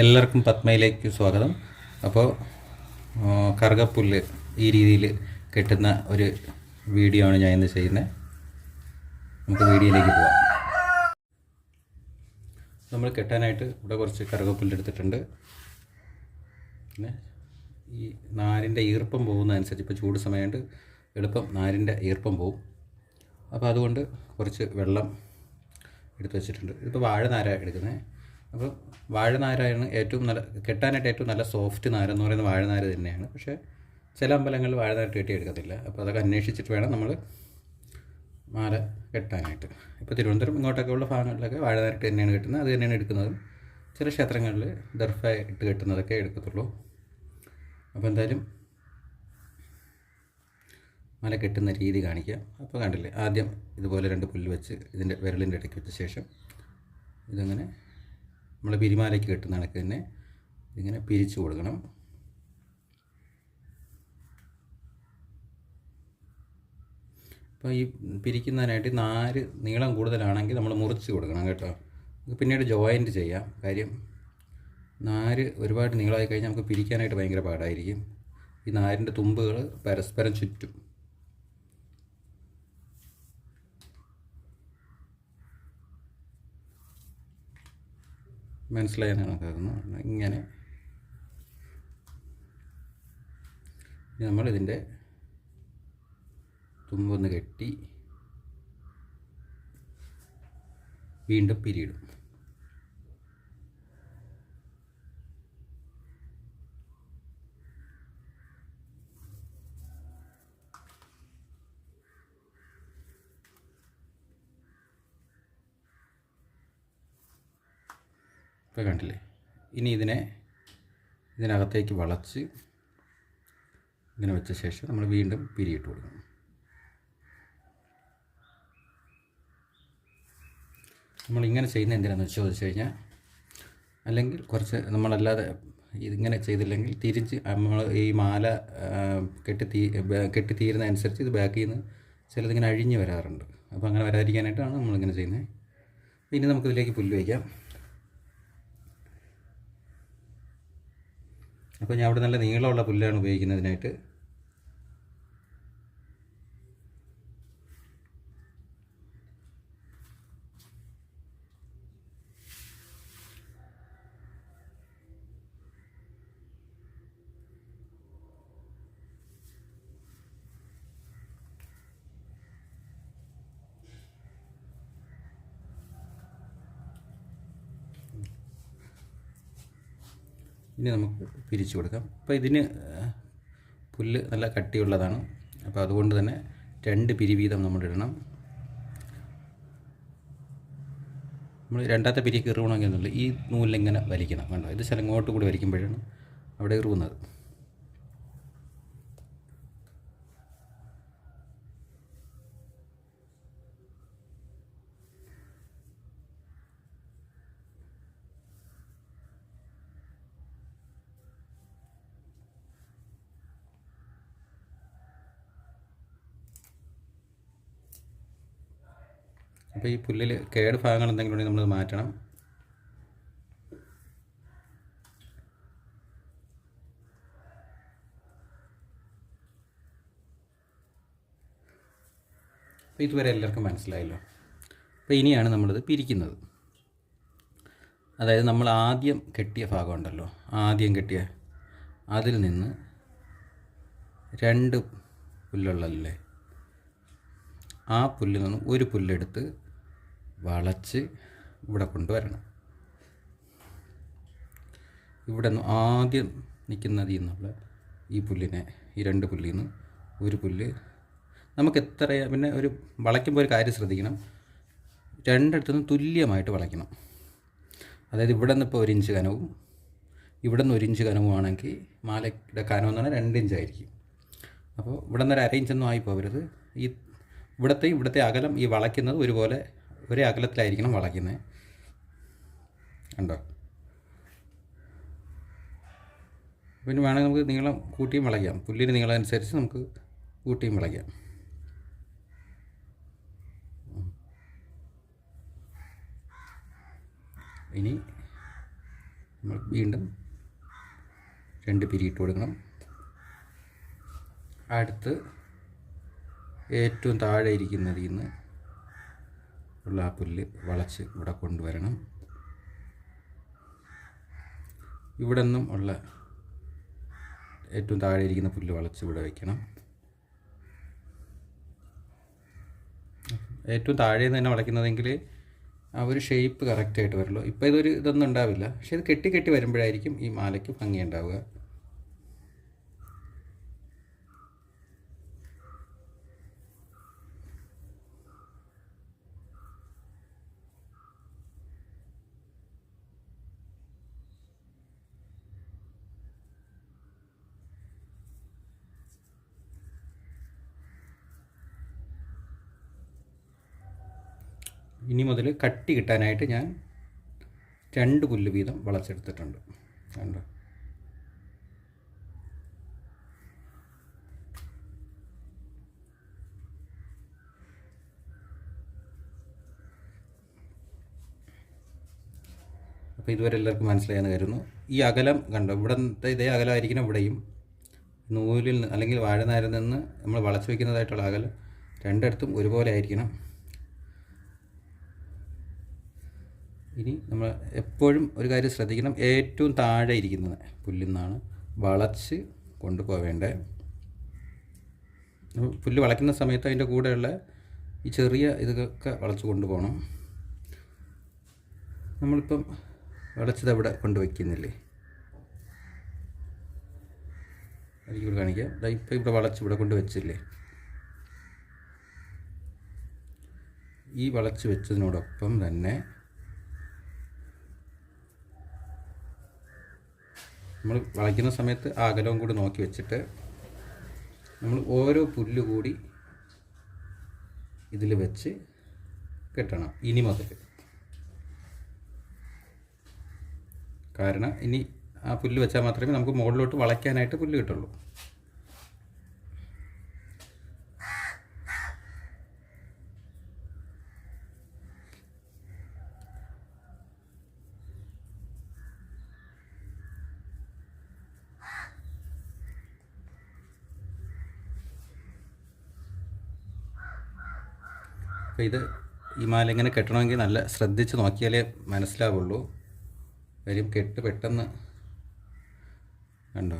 എല്ലാവർക്കും പത്മയിലേക്ക് സ്വാഗതം. അപ്പോൾ കറുകപ്പുല്ല് ഈ രീതിയിൽ കെട്ടുന്ന ഒരു വീഡിയോ ആണ് ഞാൻ ഇന്ന് ചെയ്യുന്നത്. നമുക്ക് വീഡിയോയിലേക്ക് പോവാം. നമ്മൾ കെട്ടാനായിട്ട് ഇവിടെ കുറച്ച് കറുകപ്പുല്ല് എടുത്തിട്ടുണ്ട്. പിന്നെ ഈ നാരിന്റെ ഈർപ്പം പോകുന്നതനുസരിച്ച് ഇപ്പോൾ ചൂട് സമയമുണ്ട് എളുപ്പം നാരിന്റെ ഈർപ്പം പോവും. അപ്പോൾ അതുകൊണ്ട് കുറച്ച് വെള്ളം എടുത്ത് വെച്ചിട്ടുണ്ട്. ഇപ്പോൾ വാഴ നാര എടുക്കുന്നത്. അപ്പോൾ വാഴനാരാണ് ഏറ്റവും നല്ല കെട്ടാനായിട്ട് ഏറ്റവും നല്ല സോഫ്റ്റ് നാര എന്ന് പറയുന്നത് വാഴനാര് തന്നെയാണ്. പക്ഷേ ചില അമ്പലങ്ങളിൽ വാഴനാര കെട്ടി എടുക്കത്തില്ല. അപ്പോൾ അതൊക്കെ അന്വേഷിച്ചിട്ട് വേണം നമ്മൾ മാല കെട്ടാനായിട്ട്. ഇപ്പോൾ തിരുവനന്തപുരം ഇങ്ങോട്ടൊക്കെ ഉള്ള ഭാഗങ്ങളിലൊക്കെ വാഴനാരിട്ട് തന്നെയാണ് കെട്ടുന്നത്. അത് തന്നെയാണ് എടുക്കുന്നതും. ചില ക്ഷേത്രങ്ങളിൽ ദർഫ ഇട്ട് കെട്ടുന്നതൊക്കെ എടുക്കത്തുള്ളൂ. അപ്പോൾ എന്തായാലും മല കെട്ടുന്ന രീതി കാണിക്കാം. അപ്പോൾ കണ്ടില്ലേ ആദ്യം ഇതുപോലെ രണ്ട് പുല്ല് വെച്ച് ഇതിന്റെ വിരലിന്റെ ഇടയ്ക്ക് വെച്ച ശേഷം ഇതങ്ങനെ നമ്മൾ പിരിമാലയ്ക്ക് കെട്ടുന്ന കണക്ക് തന്നെ ഇങ്ങനെ പിരിച്ചു കൊടുക്കണം. അപ്പോൾ ഈ പിരിക്കുന്നതിനായിട്ട് നാല് നീളം കൂടുതലാണെങ്കിൽ നമ്മൾ മുറിച്ച് കൊടുക്കണം കേട്ടോ. നമുക്ക് പിന്നീട് ജോയിന്റ് ചെയ്യാം. കാര്യം നാല് ഒരുപാട് നീളമായി കഴിഞ്ഞാൽ നമുക്ക് പിരിക്കാനായിട്ട് ഭയങ്കര പാടായിരിക്കും. ഈ നാരിന്റെ തുമ്പുകൾ പരസ്പരം ചുറ്റും. മനസ്സിലായെന്ന് കണക്കാക്കുന്നു ഇങ്ങനെ. ഇതിന്റെ തുമ്പൊന്ന് കെട്ടി വീണ്ടും പിരിയിടും. ഇപ്പോൾ കണ്ടില്ലേ? ഇനി ഇതിനെ ഇതിനകത്തേക്ക് വളച്ച് ഇങ്ങനെ വെച്ച ശേഷം നമ്മൾ വീണ്ടും പിരിയിട്ട് കൊടുക്കണം. നമ്മൾ ഇങ്ങനെ ചെയ്യുന്ന എന്തിനാണെന്ന് ചോദിച്ചു കഴിഞ്ഞാൽ അല്ലെങ്കിൽ കുറച്ച് നമ്മളല്ലാതെ ഇതിങ്ങനെ ചെയ്തില്ലെങ്കിൽ തിരിച്ച് നമ്മൾ ഈ മാല കെട്ടി തീ കെട്ടി തീരുന്ന അനുസരിച്ച് ഇത് ബാക്കിൽ നിന്ന് ചിലതിങ്ങനെ അഴിഞ്ഞ് വരാറുണ്ട്. അപ്പോൾ അങ്ങനെ വരാതിരിക്കാനായിട്ടാണ് നമ്മളിങ്ങനെ ചെയ്യുന്നത്. ഇനി നമുക്കിതിലേക്ക് പുല്ല് വയ്ക്കാം അപ്പോൾ ഞാൻ അവിടെ നല്ല നീളമുള്ള പുല്ലാണ് ഉപയോഗിക്കുന്നതിനായിട്ട് ഇനി നമുക്ക് പിരിച്ചു കൊടുക്കാം. അപ്പോൾ ഇതിന് പുല്ല് നല്ല കട്ടിയുള്ളതാണ്. അപ്പോൾ അതുകൊണ്ട് തന്നെ രണ്ട് പിരി വീതം നമ്മൾ ഇടണം. നമ്മൾ രണ്ടാമത്തെ പിരി കീറുകയാണെങ്കിൽ ഒന്നുമില്ല ഈ നൂലിങ്ങനെ വലിക്കണം. കണ്ടോ? ഇത് ചില ഇങ്ങോട്ട് കൂടി വലിക്കുമ്പോഴാണ് അവിടെ ഇറുന്നത് അപ്പോൾ ഈ പുല്ലിൽ കേട് ഭാഗങ്ങൾ എന്തെങ്കിലും ഉണ്ടെങ്കിൽ നമ്മൾ മാറ്റണം. അപ്പോൾ ഇതുവരെ എല്ലാവർക്കും മനസ്സിലായല്ലോ. അപ്പോൾ ഇനിയാണ് നമ്മളിത് പിരിക്കുന്നത്. അതായത് നമ്മൾ ആദ്യം കെട്ടിയ ഭാഗമുണ്ടല്ലോ ആദ്യം കെട്ടിയ അതിൽ നിന്ന് രണ്ട് പുല്ലുള്ളല്ലേ ആ പുല്ലിൽ നിന്ന് ഒരു പുല്ലെടുത്ത് വളച്ച് ഇവിടെ കൊണ്ടുവരണം. ഇവിടെ നിന്ന് ആദ്യം നിൽക്കുന്നതിൽ നിന്നുള്ള ഈ പുല്ലിനെ ഈ രണ്ട് പുല്ലിൽ നിന്ന് ഒരു പുല്ല് നമുക്ക് എത്ര പിന്നെ ഒരു വളയ്ക്കുമ്പോൾ ഒരു കാര്യം ശ്രദ്ധിക്കണം. രണ്ടിടത്തു നിന്ന് തുല്യമായിട്ട് വളയ്ക്കണം. അതായത് ഇവിടെ നിന്ന് ഇപ്പോൾ ഒരു ഇഞ്ച് കനവും ഇവിടെ നിന്ന് ഒരു ഇഞ്ച് കനവുമാണെങ്കിൽ മാലയുടെ കനം എന്ന് പറഞ്ഞാൽ രണ്ട് ഇഞ്ചായിരിക്കും. അപ്പോൾ ഇവിടെ നിന്ന് ഒരു അര ഇഞ്ചൊന്നും ആയി പോകരുത്. ഈ ഇവിടുത്തെ ഇവിടുത്തെ അകലം ഈ വളയ്ക്കുന്നത് ഒരുപോലെ ഒരേ അകലത്തിലായിരിക്കണം വളയ്ക്കുന്നത്. കണ്ടോ? പിന്നെ വേണമെങ്കിൽ നമുക്ക് നീളം കൂട്ടിയും വളയ്ക്കാം. പുല്ലിന് നീളം അനുസരിച്ച് നമുക്ക് കൂട്ടിയും വളയ്ക്കാം. ഇനി നമ്മൾ വീണ്ടും രണ്ട് പിരി ഇട്ട് കൊടുക്കണം. അടുത്ത് ഏറ്റവും താഴെ ഇരിക്കുന്നതിൽ നിന്ന് ഉള്ള ആ പുല്ല് വളച്ച് ഇവിടെ കൊണ്ടുവരണം. ഇവിടെ നിന്നും ഉള്ള ഏറ്റവും താഴെ ഇരിക്കുന്ന പുല്ല് വളച്ച് ഇവിടെ വയ്ക്കണം ഏറ്റവും താഴെ നിന്ന് തന്നെ വളയ്ക്കുന്നതെങ്കിൽ ആ ഒരു ഷേപ്പ് കറക്റ്റായിട്ട് വരുള്ളൂ. ഇപ്പോൾ ഇതൊരു ഇതൊന്നും ഉണ്ടാവില്ല. പക്ഷേ ഇത് കെട്ടി കെട്ടി വരുമ്പോഴായിരിക്കും ഈ മാലയ്ക്ക് ഭംഗി ഉണ്ടാവുക. ഇനി മുതൽ കട്ടി കിട്ടാനായിട്ട് ഞാൻ രണ്ട് പുല്ല് വീതം വളച്ചെടുത്തിട്ടുണ്ട്. കണ്ടോ? അപ്പോൾ ഇതുവരെ എല്ലാവർക്കും മനസ്സിലായെന്ന് കരുതുന്നു. ഈ അകലം കണ്ടോ? ഇവിടത്തെ ഇതേ അകലമായിരിക്കണം ഇവിടെയും. നൂലിൽ നിന്ന് അല്ലെങ്കിൽ വാഴനാരിൽ നിന്ന് നമ്മൾ വളച്ചു വയ്ക്കുന്നതായിട്ടുള്ള അകലം രണ്ടിടത്തും ഒരുപോലെ ആയിരിക്കണം. ഇനി നമ്മൾ എപ്പോഴും ഒരു കാര്യം ശ്രദ്ധിക്കണം. ഏറ്റവും താഴെ ഇരിക്കുന്നത് പുല്ലിൽ നിന്നാണ് വളച്ച് കൊണ്ടുപോവേണ്ടത് പുല്ല് വളയ്ക്കുന്ന സമയത്ത് അതിന്റെ കൂടെയുള്ള ഈ ചെറിയ ഇതൊക്കെ വളച്ച് കൊണ്ടുപോകണം. നമ്മളിപ്പം വളച്ചത് അവിടെ കൊണ്ടുവയ്ക്കുന്നില്ലേ? എനിക്ക് കാണിക്കാം. ഇപ്പം ഇവിടെ വളച്ച് ഇവിടെ കൊണ്ട് വെച്ചില്ലേ ഈ വളച്ച് വെച്ചതിനോടൊപ്പം തന്നെ നമ്മൾ വളയ്ക്കുന്ന സമയത്ത് അകലവും കൂടി നോക്കി വെച്ചിട്ട് നമ്മൾ ഓരോ പുല്ല് കൂടി ഇതിൽ വെച്ച് കെട്ടണം ഇനി മുതൽ. കാരണം ഇനി ആ പുല്ല് വെച്ചാൽ മാത്രമേ നമുക്ക് മുകളിലോട്ട് വളയ്ക്കാനായിട്ട് പുല്ല് കിട്ടുള്ളൂ. അപ്പോൾ ഇത് ഈ മാല ഇങ്ങനെ കെട്ടണമെങ്കിൽ നല്ല ശ്രദ്ധിച്ച് നോക്കിയാലേ മനസ്സിലാവുള്ളൂ. കാര്യം കെട്ട് പെട്ടെന്ന് കണ്ടോ?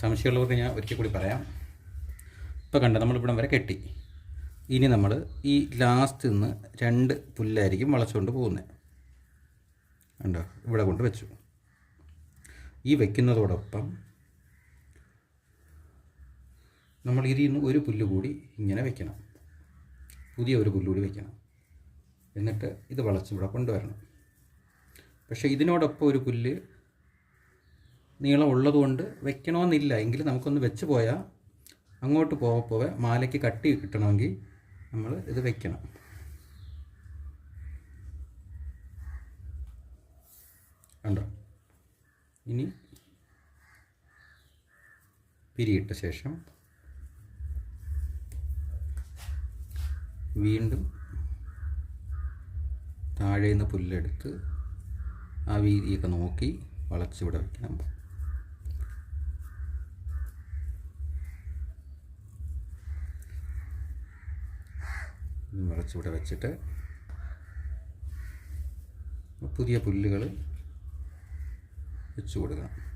സംശയമുള്ളവർക്ക് ഞാൻ ഒരിക്കൽ കൂടി പറയാം. ഇപ്പോൾ കണ്ട നമ്മളിവിടം വരെ കെട്ടി. ഇനി നമ്മൾ ഈ ലാസ്റ്റ് നിന്ന് രണ്ട് പുല്ലായിരിക്കും വളച്ചുകൊണ്ട് പോകുന്നത് ഉണ്ടോ ഇവിടെ കൊണ്ട് വെച്ചു. ഈ വയ്ക്കുന്നതോടൊപ്പം നമ്മൾ ഇതിൽ നിന്ന് ഒരു പുല്ല് കൂടി ഇങ്ങനെ വെക്കണം. പുതിയ ഒരു പുല്ല് കൂടി വെക്കണം. എന്നിട്ട് ഇത് വളച്ച് ഇവിടെ കൊണ്ടുവരണം. പക്ഷേ ഇതിനോടൊപ്പം ഒരു പുല്ല് നീളം ഉള്ളതുകൊണ്ട് വെക്കണമെന്നില്ല. എങ്കിൽ നമുക്കൊന്ന് വെച്ച് പോയാൽ അങ്ങോട്ട് പോകെ പോവെ മാലയ്ക്ക് കട്ടി കിട്ടണമെങ്കിൽ നമ്മൾ ഇത് വെക്കണം. കണ്ടോ? ഇനി പിരിയിട്ട ശേഷം വീണ്ടും താഴേന്ന് പുല്ലെടുത്ത് ആ വീതിയൊക്കെ നോക്കി വളച്ചിവിടെ വയ്ക്കണം വളച്ചിവിടെ വെച്ചിട്ട് പുതിയ പുല്ലുകൾ വെച്ചു കൊടുക്കണം.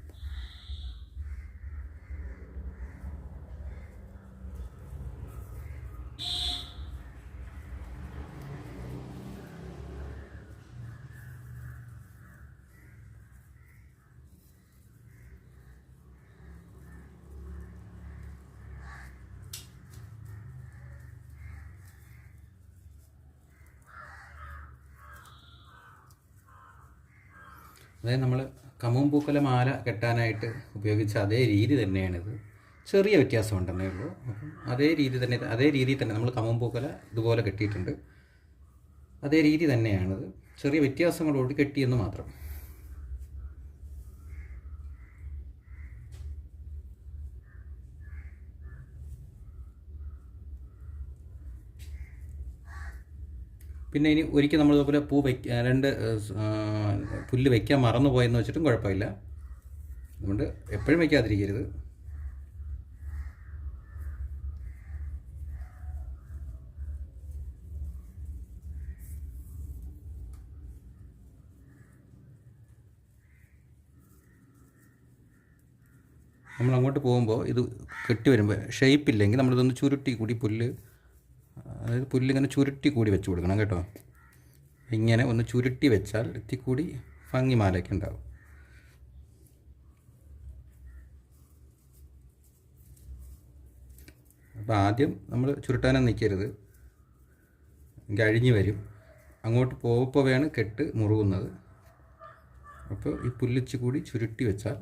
അതായത് നമ്മൾ കമും പൂക്കല മാല കെട്ടാനായിട്ട് ഉപയോഗിച്ച അതേ രീതി തന്നെയാണിത്. ചെറിയ വ്യത്യാസം ഉണ്ടെന്നേ ഉള്ളൂ. അപ്പം അതേ രീതി തന്നെ അതേ രീതിയിൽ തന്നെ നമ്മൾ കമും പൂക്കല ഇതുപോലെ കെട്ടിയിട്ടുണ്ട്. അതേ രീതി തന്നെയാണിത്. ചെറിയ വ്യത്യാസങ്ങളോട് കെട്ടിയെന്ന് മാത്രം. പിന്നെ ഇനി ഒരിക്കൽ നമ്മൾ ഇതുപോലെ പൂ വയ്ക്ക രണ്ട് പുല്ല് വയ്ക്കാൻ മറന്നു പോയെന്ന് വെച്ചിട്ടും കുഴപ്പമില്ല. അതുകൊണ്ട് എപ്പോഴും വയ്ക്കാതിരിക്കരുത് നമ്മൾ അങ്ങോട്ട് പോകുമ്പോൾ ഇത് കെട്ടി വരുമ്പോൾ ഷേപ്പ് ഇല്ലെങ്കിൽ നമ്മളിതൊന്ന് ചുരുട്ടി കൂടി പുല്ല് അതായത് പുല്ലിങ്ങനെ ചുരുട്ടി കൂടി വെച്ച് കൊടുക്കണം കേട്ടോ. ഇങ്ങനെ ഒന്ന് ചുരുട്ടി വെച്ചാൽ ഇത്തി കൂടി ഭംഗി മാലയ്ക്ക് ഉണ്ടാവും. അപ്പോൾ ആദ്യം നമ്മൾ ചുരുട്ടാനും നിൽക്കരുത് കഴിഞ്ഞ് വരും. അങ്ങോട്ട് പോകപ്പോവയാണ് കെട്ട് മുറുകുന്നത്. അപ്പോൾ ഈ പുല്ലിച്ച് കൂടി ചുരുട്ടി വെച്ചാൽ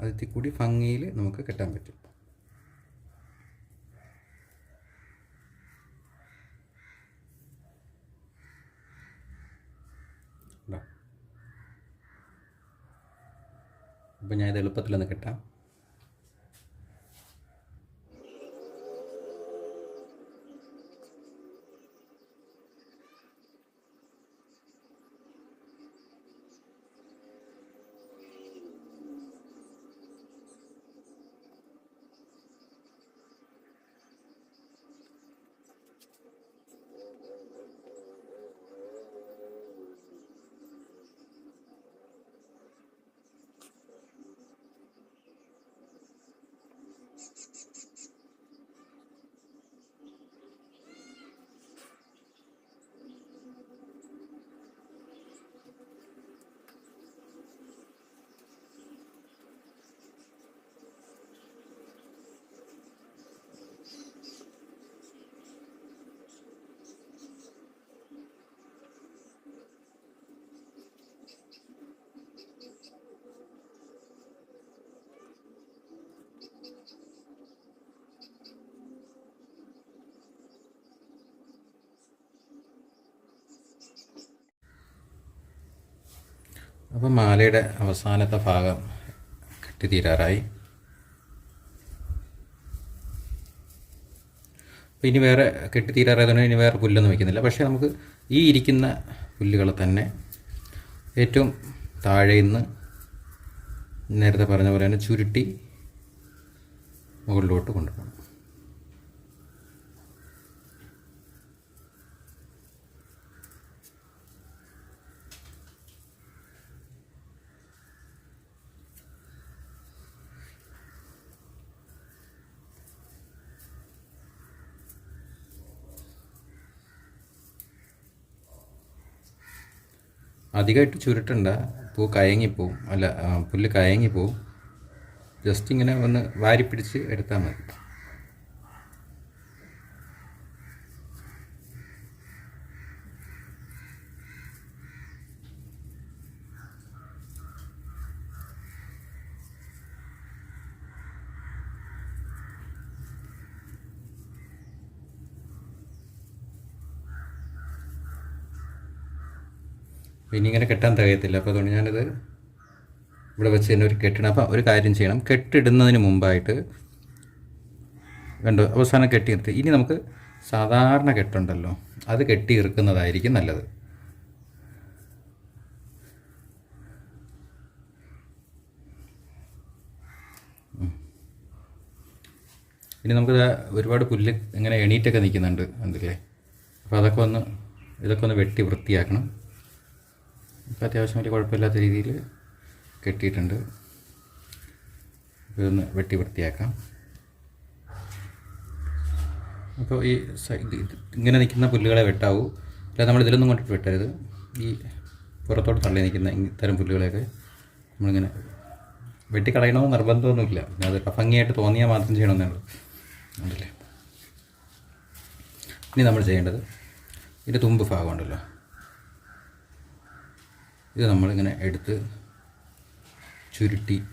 അതിൽ കൂടി ഭംഗിയിൽ നമുക്ക് കെട്ടാൻ പറ്റും ഉണ്ടോ? അപ്പോൾ ഞാൻ ഇത് എളുപ്പത്തിലൊന്ന് കെട്ടാം. അപ്പോൾ മാലയുടെ അവസാനത്തെ ഭാഗം കെട്ടിത്തീരാറായി. അപ്പോൾ ഇനി വേറെ കെട്ടി കെട്ടിത്തീരാറായതുകൊണ്ട് ഇനി വേറെ പുല്ലൊന്നും വയ്ക്കുന്നില്ല. പക്ഷേ നമുക്ക് ഈ ഇരിക്കുന്ന പുല്ലുകൾ തന്നെ ഏറ്റവും താഴെ നിന്ന് നേരത്തെ പറഞ്ഞ പോലെ തന്നെ ചുരുട്ടി മുകളിലോട്ട് കൊണ്ടുപോകണം. അധികമായിട്ട് ചുരുട്ടണ്ട. പൂ കയങ്ങിപ്പോവും. അല്ല പുല്ല് കയങ്ങിപ്പോവും. ജസ്റ്റ് ഇങ്ങനെ ഒന്ന് വാരി പിടിച്ച് എടുത്താൽ മതി. പിന്നെ ഇങ്ങനെ കെട്ടാൻ തികയത്തില്ല. അപ്പോൾ അതുകൊണ്ട് ഞാനിത് ഇവിടെ വെച്ച് തന്നെ ഒരു കെട്ടിടണം അപ്പോൾ ഒരു കാര്യം ചെയ്യണം. കെട്ടിടുന്നതിന് മുമ്പായിട്ട് കണ്ടു അവസാനം കെട്ടി നിർത്തി. ഇനി നമുക്ക് സാധാരണ കെട്ടുണ്ടല്ലോ അത് കെട്ടി ഇറുക്കുന്നതായിരിക്കും നല്ലത്. ഇനി നമുക്ക് ഒരുപാട് പുല്ല് ഇങ്ങനെ എണീറ്റൊക്കെ നിൽക്കുന്നുണ്ട് കണ്ടില്ലേ? അപ്പോൾ അതൊക്കെ ഒന്ന് ഇതൊക്കെ ഒന്ന് വെട്ടി വൃത്തിയാക്കണം. ഇപ്പം അത്യാവശ്യം വലിയ കുഴപ്പമില്ലാത്ത രീതിയിൽ കെട്ടിയിട്ടുണ്ട്. ഇതൊന്ന് വെട്ടി വൃത്തിയാക്കാം അപ്പോൾ ഈ ഇങ്ങനെ നിൽക്കുന്ന പുല്ലുകളെ വെട്ടാവൂ. അല്ല നമ്മൾ ഇതിലൊന്നും കൊണ്ടിട്ട് വെട്ടരുത്. ഈ പുറത്തോട്ട് തള്ളി നിൽക്കുന്ന ഇത്തരം പുല്ലുകളെയൊക്കെ നമ്മളിങ്ങനെ വെട്ടിക്കളയണമെന്ന് നിർബന്ധമൊന്നുമില്ല. അത് ഭംഗിയായിട്ട് തോന്നിയാൽ മാത്രം ചെയ്യണമെന്നുള്ളൂ ഉണ്ടല്ലേ ഇനി നമ്മൾ ചെയ്യേണ്ടത് ഇതിന്റെ തുമ്പ് ഭാഗമുണ്ടല്ലോ ഇത് നമ്മളിങ്ങനെ എടുത്ത് ചുരുട്ടി.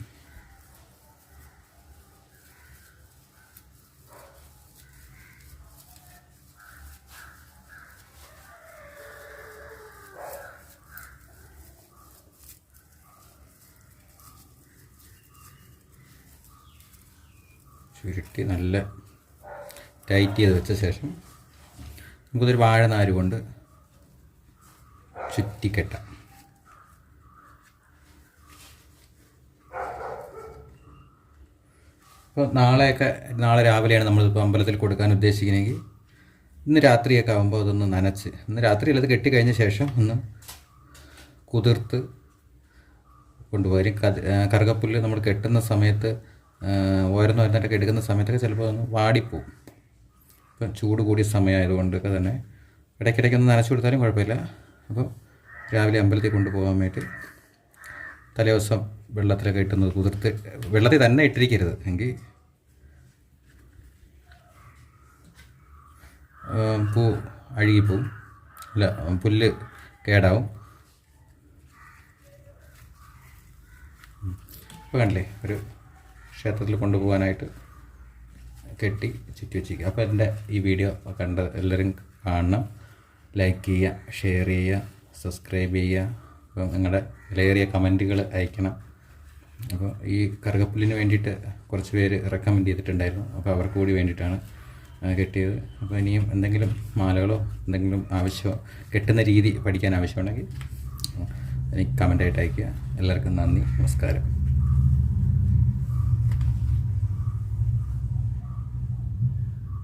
ചുരുട്ടി നല്ല ടൈറ്റ് ചെയ്ത് വെച്ച ശേഷം നമുക്കിതൊരു വാഴനാരുകൊണ്ട് നാര് കൊണ്ട് ചുറ്റിക്കെട്ടാം. അപ്പോൾ നാളെയൊക്കെ നാളെ രാവിലെയാണ് നമ്മളിപ്പോൾ അമ്പലത്തിൽ കൊടുക്കാൻ ഉദ്ദേശിക്കുന്നതെങ്കിൽ ഇന്ന് രാത്രിയൊക്കെ ആകുമ്പോൾ അതൊന്ന് നനച്ച്. ഇന്ന് രാത്രിയിൽ അത് കെട്ടിക്കഴിഞ്ഞ ശേഷം ഒന്ന് കുതിർത്ത് കൊണ്ടുപോയി കറുകപ്പുല്ല് നമ്മൾ കെട്ടുന്ന സമയത്ത് ഓരോന്ന് ഓരോന്നൊക്കെ എടുക്കുന്ന സമയത്തൊക്കെ ചിലപ്പോൾ ഒന്ന് വാടിപ്പോവും. ഇപ്പം ചൂട് കൂടിയ സമയമായതുകൊണ്ടൊക്കെ തന്നെ ഇടയ്ക്കിടയ്ക്ക് ഒന്ന് നനച്ചു കൊടുത്താലും കുഴപ്പമില്ല. അപ്പോൾ രാവിലെ അമ്പലത്തിൽ കൊണ്ടുപോകാൻ വേണ്ടി തലേദിവസം വെള്ളത്തിലൊക്കെ ഇട്ടുന്നത് കുതിർത്ത് വെള്ളത്തിൽ തന്നെ ഇട്ടിരിക്കരുത്. എങ്കിൽ പൂ അഴുകിപ്പോവും. അല്ല പുല്ല് കേടാവും. ഇപ്പോൾ കണ്ടില്ലേ ഒരു ക്ഷേത്രത്തിൽ കൊണ്ടുപോകാനായിട്ട് കെട്ടി ചുറ്റി വെച്ചിരിക്കുക. അപ്പോൾ എന്റെ ഈ വീഡിയോ കണ്ട് എല്ലാവരും കാണണം. ലൈക്ക് ചെയ്യുക ഷെയർ ചെയ്യുക സബ്സ്ക്രൈബ് ചെയ്യുക. അപ്പം നിങ്ങളുടെ വിലയേറിയ കമന്റുകൾ അയക്കണം. അപ്പോൾ ഈ കറുകപ്പുല്ലിന് വേണ്ടിയിട്ട് കുറച്ച് പേര് റെക്കമെൻഡ് ചെയ്തിട്ടുണ്ടായിരുന്നു. അപ്പോൾ അവർക്ക് കൂടി വേണ്ടിയിട്ടാണ് കെട്ടിയത്. അപ്പോൾ ഇനിയും എന്തെങ്കിലും മാലകളോ എന്തെങ്കിലും ആവശ്യമോ കെട്ടുന്ന രീതി പഠിക്കാൻ ആവശ്യമുണ്ടെങ്കിൽ എനിക്ക് കമന്റായിട്ട് അയയ്ക്കുക. എല്ലാവർക്കും നന്ദി. നമസ്കാരം.